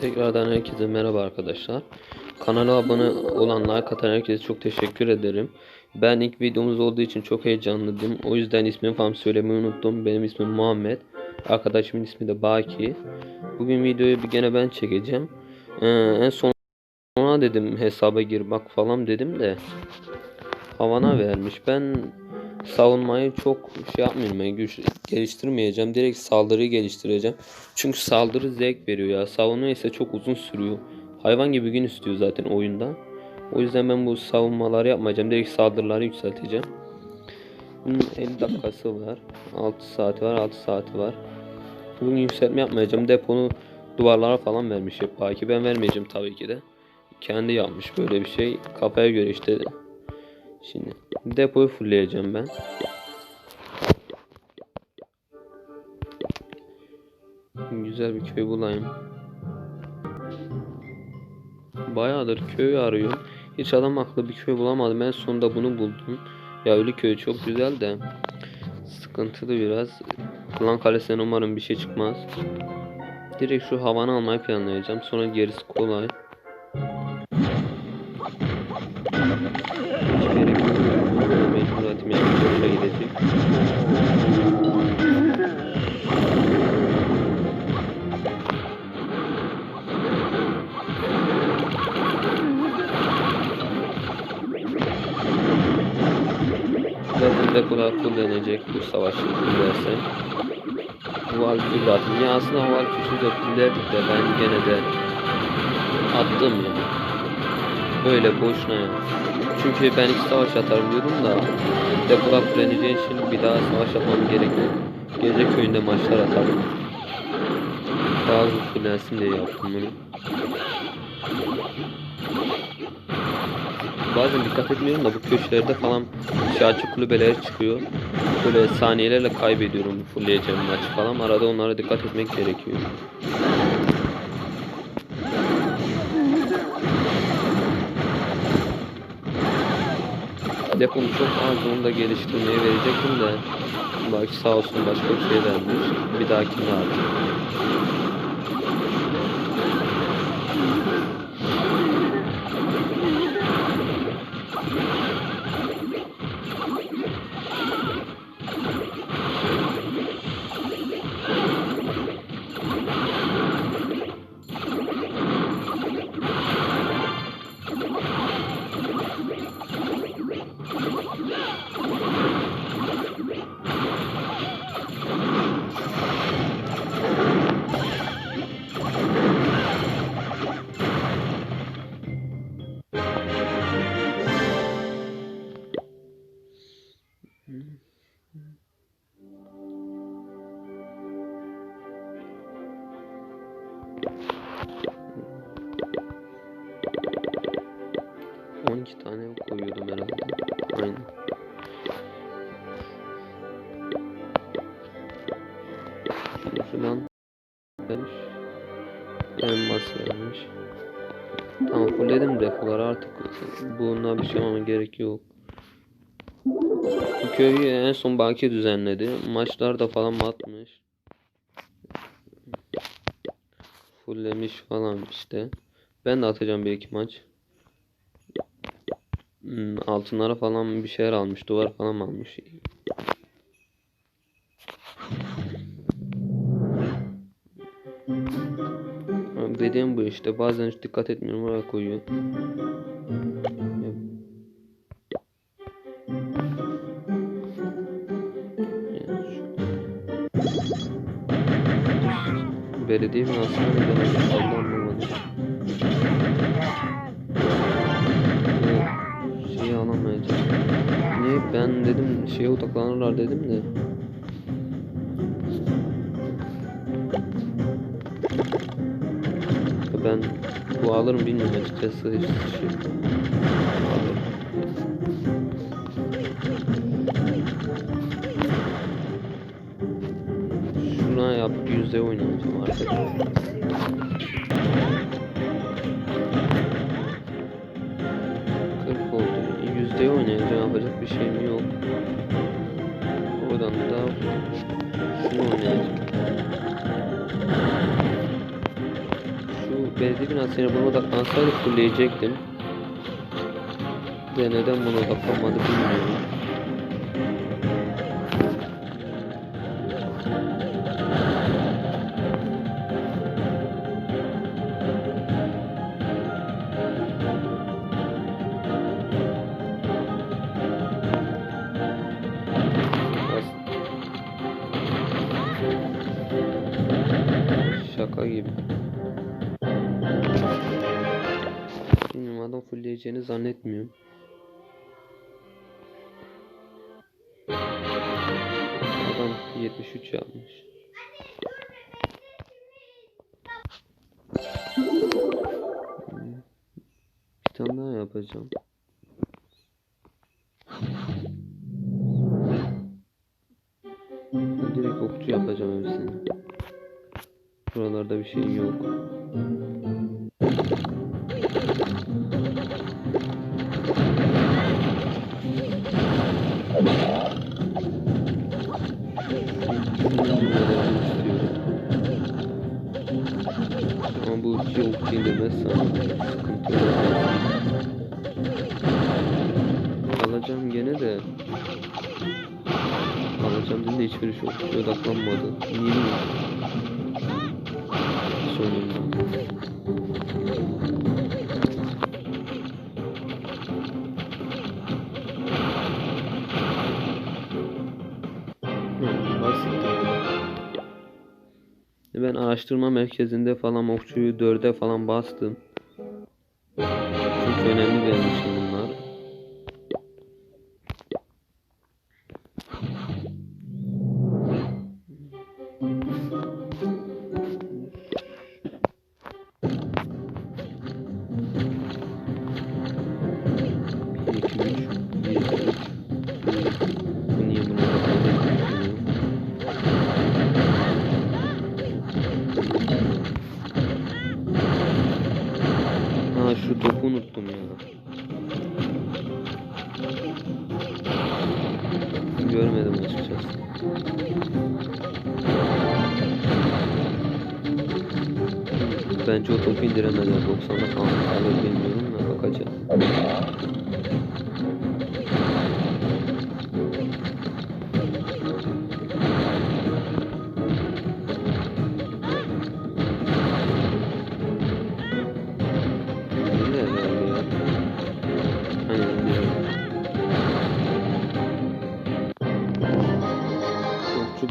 Tekrardan herkese merhaba arkadaşlar. Kanala abone olan like atan herkese çok teşekkür ederim. Ben ilk videomuz olduğu için çok heyecanlıydım. O yüzden ismimi falan söylemeyi unuttum. Benim ismim Muhammed. Arkadaşımın ismi de Baki. Bugün videoyu bir gene ben çekeceğim. Ee, en son dedim hesaba gir bak falan dedim de havana vermiş. Ben savunmayı çok şey yapmayayım ben güç geliştirmeyeceğim. Direkt saldırıyı geliştireceğim. Çünkü saldırı zevk veriyor ya. Savunma ise çok uzun sürüyor. Hayvan gibi gün istiyor zaten oyunda. O yüzden ben bu savunmaları yapmayacağım. Direkt saldırıları yükselteceğim. Bunun 50 dakikası var. 6 saati var. 6 saati var. Bugün yükseltme yapmayacağım. Deponu duvarlara falan vermiş hep Baki. Ben vermeyeceğim tabii ki de. Kendi yapmış böyle bir şey. Kafaya göre işte. Şimdi depoyu fullleyeceğim ben. Güzel bir köy bulayım. Bayağıdır köy arıyorum. Hiç adam akıllı bir köy bulamadım. En sonunda bunu buldum. Ya ölü köy çok güzel de sıkıntılı biraz. Klan Kalesi'nden umarım bir şey çıkmaz. Direkt şu havanı almayı planlayacağım. Sonra gerisi kolay. Hiç gerek yok. Mecburiyetim yani gidecek. Zaten dekolar kullanacak bu savaşı kullanırsa. Halkı atım. Ya aslında de kullanırdık da ben gene de attım ya. Böyle boşuna ya. Çünkü ben iki savaş atarım diyordum da dekolar kullanacağın için bir daha savaş yapmam gerek yok. Gece köyünde maçlar atarım. Daha hızlı fullensin diye yaptım bunu. Bazen dikkat etmiyorum da bu köşelerde falan şarkı kulübeleri çıkıyor. Böyle saniyelerle kaybediyorum fullleyeceğim maçı falan. Arada onlara dikkat etmek gerekiyor. Depom çok az onu da geliştirmeye verecektim de belki sağ olsun başka bir şey vermiş. Bir dahakine artık. Koyuyordum herhalde. Aynen. Şuradan vermiş. Elmas vermiş. Tamam fullledim depoları artık bununla bir şey olmama gerek yok. Bu köyü en son Baki düzenledi. Maçlarda falan atmış. Fulllemiş falan işte. Ben de atacağım bir iki maç. Hmm, altınlara falan bir şeyler almış. Duvar falan almış. Dediğim bu işte. Bazen hiç dikkat etmiyorum. Oraya koyuyor. Belediye binasına mı denedim? Niye ben dedim şeye odaklanırlar dedim de. Ben bu alırım bilmiyorum açıkçası hiç şey. Şuna yap yüzde oynayacağım artık. Yüzde oynayacağım yapacak bir şeyim yok. Oradan da şunu oynayacağım. belediye binasına buna odaklansaydı fullleyecektim. De neden buna odaklanmadı bilmiyorum. Fullleyeceğini zannetmiyorum. Adam 73 yapmış. Bir tane daha yapacağım. Direkt okçu yapacağım hepsini. Buralarda bir şey yok. Alacağım dedim de hiçbiri şu okçuya odaklanmadı. Niye bilmiyorum. Sonunda. Ben araştırma merkezinde falan okçuyu dörde falan bastım. Çünkü önemli benim Görmedim açıkçası. Bence o topu indiremezler. 90'da falan kalır bilmiyorum da bakacağım.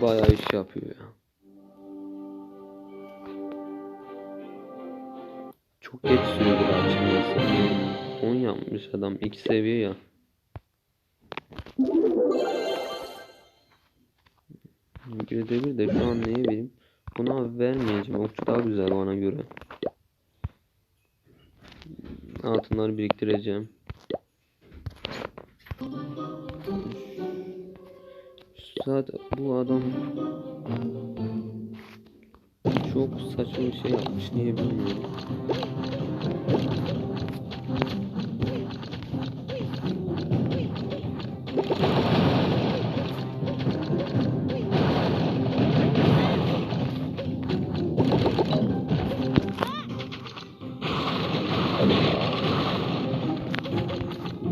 Bayağı iş yapıyor ya. Çok geç bu açılması. 10 yapmış adam. 2 seviye ya. Bir de bir de şu an neye vereyim? Buna vermeyeceğim. Okçu daha güzel bana göre. Altınları biriktireceğim. Zaten bu adam çok saçma bir şey yapmış. Niye bilmiyorum.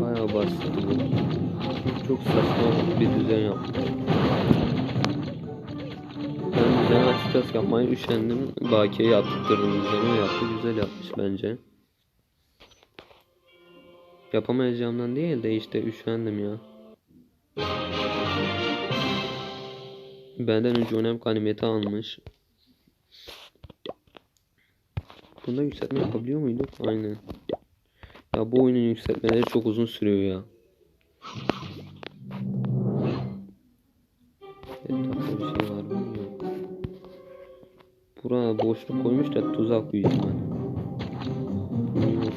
Bayağı basit bu. Çok saçma bir düzen yapmış. Açıkçası yapmayı üşendim. Bakiye yaptırdım. O yaptı. Güzel yapmış bence. Yapamayacağımdan değil de işte üşendim ya. Benden önce önem ganimeti almış. Bunda yükseltme yapabiliyor muyduk? Aynen. Ya bu oyunun yükseltmeleri çok uzun sürüyor ya. Etrafta bir şey var mı? Buraya boşluk koymuş da tuzak büyük ihtimal. Yok.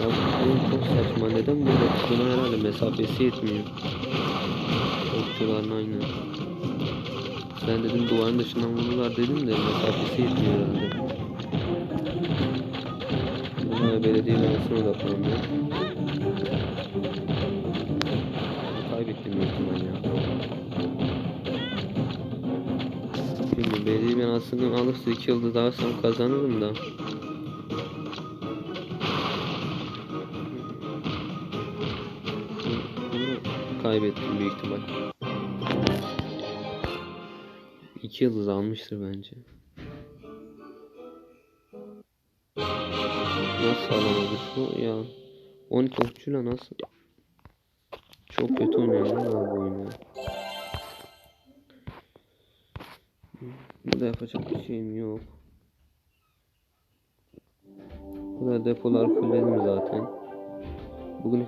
Ya bu oyun çok saçma. Neden burada buna herhalde mesafesi yetmiyor. Okçuların aynı. Ben dedim duvarın dışından vururlar dedim de mesafesi yetmiyor herhalde. Antalya Belediye Mensubu da kuruluyor. Kaybettim büyük ihtimal ya. Şimdi belediye binasını alırsa 2 yılda daha sonra kazanırım da. Kaybettim büyük ihtimal. 2 yıldız almıştır bence. Nasıl alamadı şu ya? 12 okçuyla nasıl? Çok kötü abi bu oyunu. Burada yapacak bir şeyim yok. Burada depolar fullledim zaten. Bugün